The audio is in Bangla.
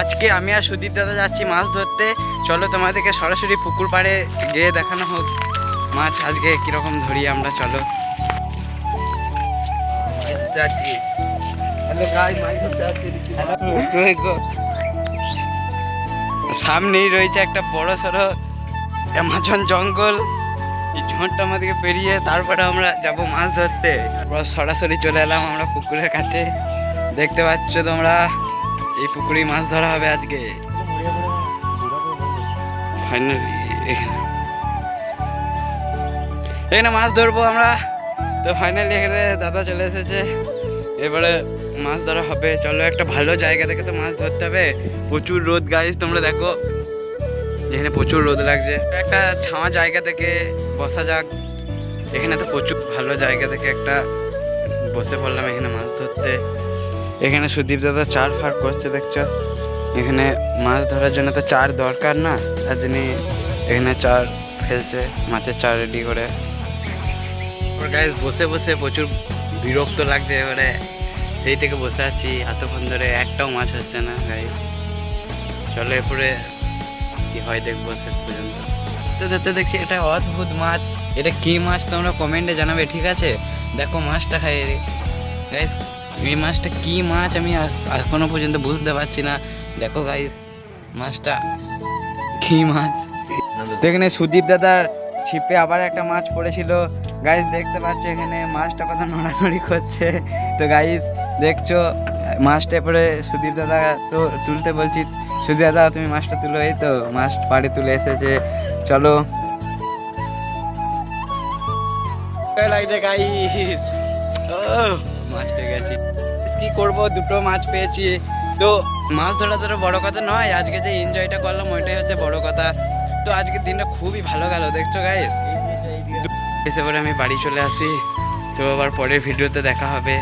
আজকে আমি আর সুদীপ দাদা যাচ্ছি মাছ ধরতে। চলো তোমাদেরকে সরাসরি পুকুর পাড়ে গিয়ে দেখানো হোক মাছ আজকে কীরকম ধরি আমরা, চলো। যাচ্ছি সামনেই রয়েছে একটা বড় সড়ো অ্যামাজন জঙ্গল। এই ঝোঁটটা আমাদেরকে পেরিয়ে তারপরে আমরা যাব মাছ ধরতে। সরাসরি চলে এলাম আমরা পুকুরের কাছে। দেখতে পাচ্ছ তোমরা? এই পুকুরেই মাছ ধরা হবে আজকে। ফাইনালি এখানে। এখানে মাছ ধরবো আমরা। তো ফাইনালি এখানে দাদা চলে এসেছে। এবারে মাছ ধরা হবে। চলো একটা ভালো জায়গা থেকে তো মাছ ধরতে হবে। প্রচুর রোদ গাইস তোমরা দেখো। এখানে প্রচুর রোদ লাগছে। একটা ছাওয়া জায়গা থেকে বসা যাক। এখানে তো প্রচুর ভালো জায়গা থেকে একটা বসে পড়লাম এখানে মাছ ধরতে। এখানে সুদীপ দাদা চার ফার করছে, দেখছ? এখানে মাছ ধরার জন্য তো চার দরকার না? তার জন্য এখানে চার ফেলছে, মাছের চার রেডি করে। গাইস বসে বসে প্রচুর বিরক্ত লাগছে এবারে সেই থেকে বসে আছি, এতক্ষণ ধরে একটাও মাছ হচ্ছে না গাইস চলো এরপরে কি হয় দেখব শেষ পর্যন্ত। তো দেখছি, এটা অদ্ভুত মাছ। এটা কি মাছ তোমরা কমেন্টে জানাবে, ঠিক আছে? দেখো মাছটা খাই। গাইস এই মাছটা কি মাছ আমি এখনও পর্যন্ত বুঝতে পারছি না। দেখো গাইস মাছটা কি মাছ? তো এখানে সুদীপ দাদার ছিপে আবার একটা মাছ পড়েছিল। গাইস দেখতে পাচ্ছ এখানে মাছটা কত নড়ানড়ি করছে। তো গাইস দেখছ মাছটা এরপরে সুদীপ দাদা তো তুলতে বলছি সুদীপ দাদা তুমি মাছটা তুলো। এই তো মাছ পাড়ে তুলে এসেছে। চলো। লাগছে গাইস মাছ পেয়ে গেছি। কি করব? দুটো মাছ পেয়েছি। তো মাছ ধরা ধরো বড় কথা নয়, আজকে যে এনজয়টা করলাম ওইটাই হচ্ছে বড় কথা। তো আজকের দিনটা খুবই ভালো গেল, দেখছ গাইস এসে পরে আমি বাড়ি চলে আসি। তো আবার পরের ভিডিওতে দেখা হবে।